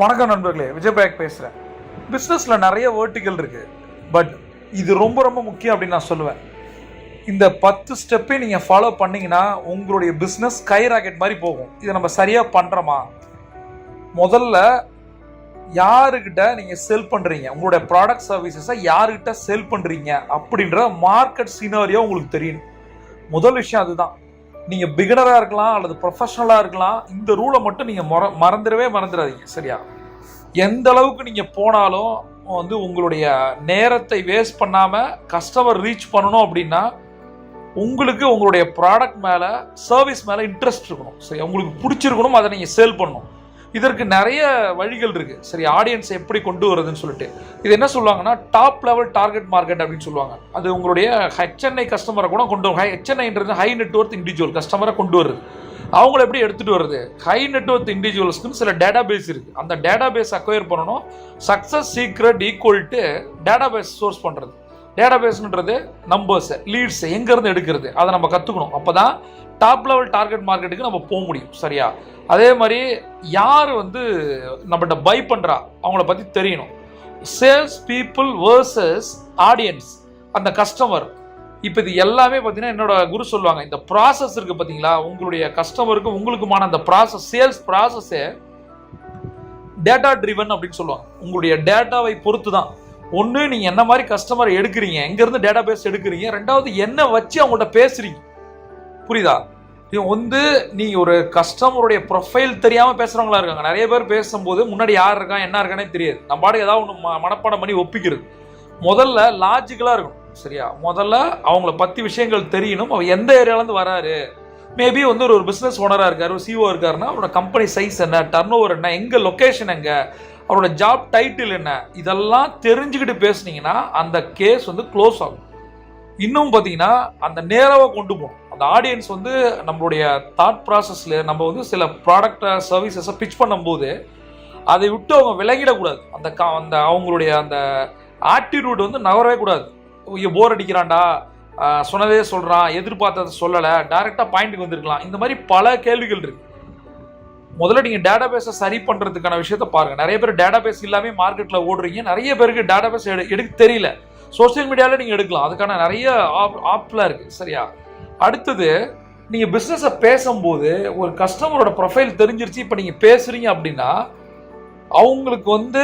வணக்கம் நண்பர்களே விஜயபாயக் பேசுகிறேன் பிஸ்னஸில் நிறைய வேர்ட்டிகள் இருக்குது பட் இது ரொம்ப ரொம்ப முக்கியம் அப்படின்னு நான் சொல்லுவேன். இந்த பத்து ஸ்டெப்பே நீங்கள் ஃபாலோ பண்ணீங்கன்னா உங்களுடைய பிஸ்னஸ் கை ராக்கெட் மாதிரி போகும். இதை நம்ம சரியாக பண்ணுறோமா முதல்ல யாருக்கிட்ட நீங்கள் செல் பண்ணுறீங்க உங்களுடைய ப்ராடக்ட் சர்வீசஸை யாருக்கிட்ட செல் பண்ணுறீங்க அப்படின்ற மார்க்கெட் சீனாரியோ உங்களுக்கு தெரியணும் முதல் விஷயம் அதுதான். நீங்கள் பிகினராக இருக்கலாம் அல்லது ப்ரொஃபஷனலாக இருக்கலாம் இந்த ரூலை மட்டும் நீங்கள் மற மறந்துடவே மறந்துடாதீங்க சரியா? எந்த அளவுக்கு நீங்கள் போனாலும் வந்து உங்களுடைய நேரத்தை வேஸ்ட் பண்ணாமல் கஸ்டமர் ரீச் பண்ணணும் அப்படின்னா உங்களுக்கு உங்களுடைய ப்ராடக்ட் மேலே சர்வீஸ் மேலே இன்ட்ரெஸ்ட் இருக்கணும் சரி உங்களுக்கு பிடிச்சிருக்கணும் அதை நீங்கள் சேல் பண்ணணும். இதற்கு நிறைய வழிகள் இருக்கு. சரி ஆடியன்ஸ் எப்படி கொண்டு வருதுன்னு சொல்லிட்டு. இது என்ன சொல்லுவாங்கன்னா டாப் லெவல் டார்கெட் மார்க்கெட் அப்படின்னு சொல்லுவாங்க. அது உங்களுடைய ஹெச்என்ஐ கஸ்டமரை கூட கொண்டு வரும் ஹெச்என்ஐன்றது ஹை நெட்ஒர்க் இண்டிவிஜுவல் கஸ்டமரை கொண்டு வருது அவங்கள எப்படி எடுத்துட்டு வருது ஹை நெட்ஒர்க் இண்டிவிஜுவல்ஸ்க்குன்னு சில டேட்டா பேஸ் இருக்கு. அந்த டேட்டா பேஸ் அக்வயர் பண்ணணும். Success secret equal to data base source பண்ணுறது டேட்டா நம்பர்ஸை லீட்ஸை எங்கேருந்து எடுக்கிறது? அதை நம்ம கற்றுக்கணும் அப்போ தான் டாப் லெவல் டார்கெட் மார்க்கெட்டுக்கு நம்ம போக முடியும். சரியா? அதே மாதிரி யார் வந்து நம்மகிட்ட பை பண்ணுறா அவங்கள பற்றி தெரியணும். சேல்ஸ் பீப்புள் வேர்சஸ் ஆடியன்ஸ் அந்த கஸ்டமர் இப்போ இது எல்லாமே பார்த்தீங்கன்னா என்னோட குரு சொல்லுவாங்க. இந்த ப்ராசஸ் இருக்குது பார்த்தீங்களா உங்களுடைய கஸ்டமருக்கு உங்களுக்குமான அந்த ப்ராசஸ் சேல்ஸ் ப்ராசஸே டேட்டா ட்ரிவன் அப்படின்னு சொல்லுவாங்க. உங்களுடைய டேட்டாவை பொறுத்து தான் ஒன்று நீங்கள் என்ன மாதிரி கஸ்டமர் எடுக்கிறீங்க? எங்கேருந்து டேட்டா பேஸ் எடுக்கிறீங்க? ரெண்டாவது என்ன வச்சு அவங்கள்ட்ட பேசுகிறீங்க புரியுதா? வந்து நீங்கள் ஒரு கஸ்டமருடைய ப்ரொஃபைல் தெரியாமல் பேசுகிறவங்களா இருக்காங்க. நிறைய பேர் பேசும்போது முன்னாடி யார் இருக்கான் என்ன இருக்கானே தெரியாது. நம்ம பாடு ஏதாவது ஒன்று ம மனப்பாடம் பண்ணி ஒப்பிக்கிறது. முதல்ல லாஜிக்கலாக இருக்கும் சரியா? முதல்ல அவங்கள பற்றி விஷயங்கள் தெரியணும். அவர் எந்த ஏரியாலேருந்து வராரு? மேபி வந்து ஒரு ஒரு பிஸ்னஸ் ஓனராக இருக்கார் ஒரு சிஓ இருக்காருன்னா அவரோட கம்பெனி சைஸ் என்ன டர்ன் ஓவர் என்ன எங்கே லொக்கேஷன் எங்கே அவரோட ஜாப் டைட்டில் என்ன? இதெல்லாம் தெரிஞ்சுக்கிட்டு பேசுனீங்கன்னா அந்த கேஸ் வந்து க்ளோஸ் ஆகும். இன்னும் பார்த்தீங்கன்னா அந்த நேராக கொண்டு போகணும். அந்த ஆடியன்ஸ் வந்து நம்மளுடைய தாட் ப்ராசஸில் நம்ம வந்து சில ப்ராடக்டை சர்வீசஸை பிச் பண்ணும்போது அதை விட்டு அவங்க விலகிடக்கூடாது. அந்த கா அந்த அவங்களுடைய அந்த ஆட்டிடியூட் வந்து நகரவே கூடாது. ஐயோ போர் அடிக்கிறான்டா. சொன்னதே சொல்கிறான் எதிர்பார்த்ததை சொல்லலை. டைரெக்டாக பாயிண்ட்டுக்கு வந்திருக்கலாம். இந்த மாதிரி பல கேள்விகள் இருக்குது முதல்ல நீங்கள் டேட்டா பேஸை சரி பண்ணுறதுக்கான விஷயத்த பாருங்கள் நிறைய பேர் டேட்டா பேஸ் இல்லாமல் மார்க்கெட்டில் ஓடுறீங்க. நிறைய பேருக்கு டேட்டா பேஸ் எடு எடுக்க தெரியல. சோஷியல் மீடியாவில் நீங்கள் எடுக்கலாம். அதுக்கான நிறைய ஆப் ஆப்லாம் இருக்குது சரியா? அடுத்தது நீங்கள் பிஸ்னஸை பேசும்போது ஒரு கஸ்டமரோட ப்ரொஃபைல் தெரிஞ்சிருச்சு. இப்போ நீங்கள் பேசுகிறீங்க அப்படின்னா அவங்களுக்கு வந்து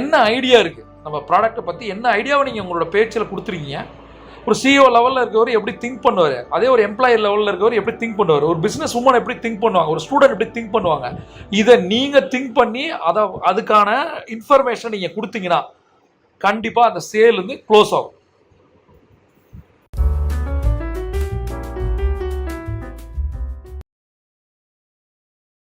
என்ன ஐடியா இருக்குது நம்ம ப்ராடக்ட்டை பற்றி என்ன ஐடியாவை நீங்கள் உங்களோட பேச்சில் கொடுத்துருக்கீங்க? ஒரு சிஓ லெவலில் இருக்கவர் எப்படி திங்க் பண்ணுவார்? அதே ஒரு எம்ப்ளாயர் லெவலில் இருக்கவர் எப்படி திங்க் பண்ணுவார்? ஒரு பிஸ்னஸ் உமன் எப்படி திங்க் பண்ணுவாங்க? ஒரு ஸ்டூடெண்ட் எப்படி திங்க் பண்ணுவாங்க? இதை நீங்கள் திங்க் பண்ணி அதை அதுக்கான இன்ஃபர்மேஷன் நீங்கள் கொடுத்தீங்கன்னா கண்டிப்பாக அந்த சேல் வந்து க்ளோஸ் ஆகும்.